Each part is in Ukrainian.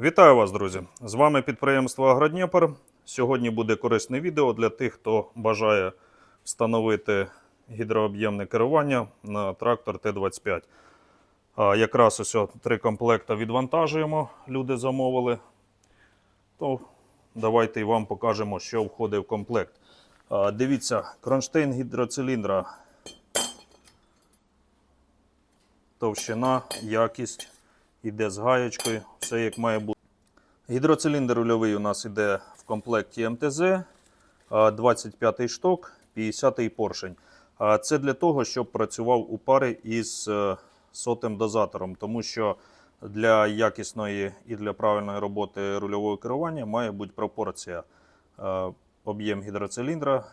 Вітаю вас, друзі! З вами підприємство Агродніпр. Сьогодні буде корисне відео для тих, хто бажає встановити гідрооб'ємне керування на трактор Т-25. А, Якраз ось три комплекти відвантажуємо, люди замовили. То давайте і вам покажемо, що входить в комплект. А, Дивіться, кронштейн гідроциліндра. Товщина, якість, іде з гаєчкою, все як має бути. Гідроциліндр рульовий у нас йде в комплекті МТЗ, 25-й шток, 50-й поршень. Це для того, щоб працював у парі із е, сотим дозатором, тому що для якісної і для правильної роботи рульового керування має бути пропорція. Об'єм гідроциліндра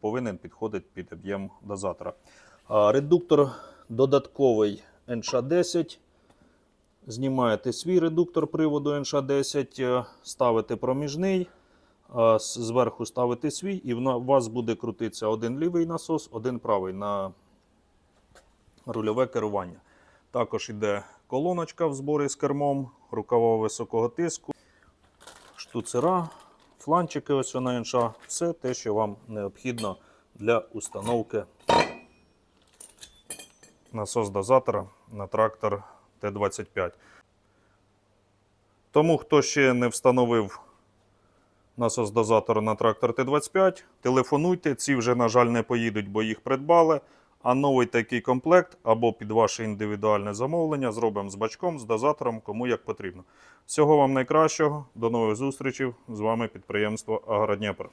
повинен підходити під об'єм дозатора. Редуктор додатковий NШ10. Знімаєте свій редуктор приводу NШ10, е, ставите проміжний, зверху ставите свій, і у вас буде крутитися один лівий насос, один правий на рульове керування. Також йде колоночка в зборі з кермом, рукава високого тиску, штуцера, фланчики ось на НШ. Все те, що вам необхідно для установки насос дозатора на трактор Т-25. Тому, хто ще не встановив насос дозатор на трактор Т-25, телефонуйте. Ці вже, на жаль, не поїдуть, бо їх придбали. А новий такий комплект або під ваше індивідуальне замовлення зробимо з бачком, з дозатором, кому як потрібно. Всього вам найкращого, до нових зустрічей. З вами підприємство Агродніпр.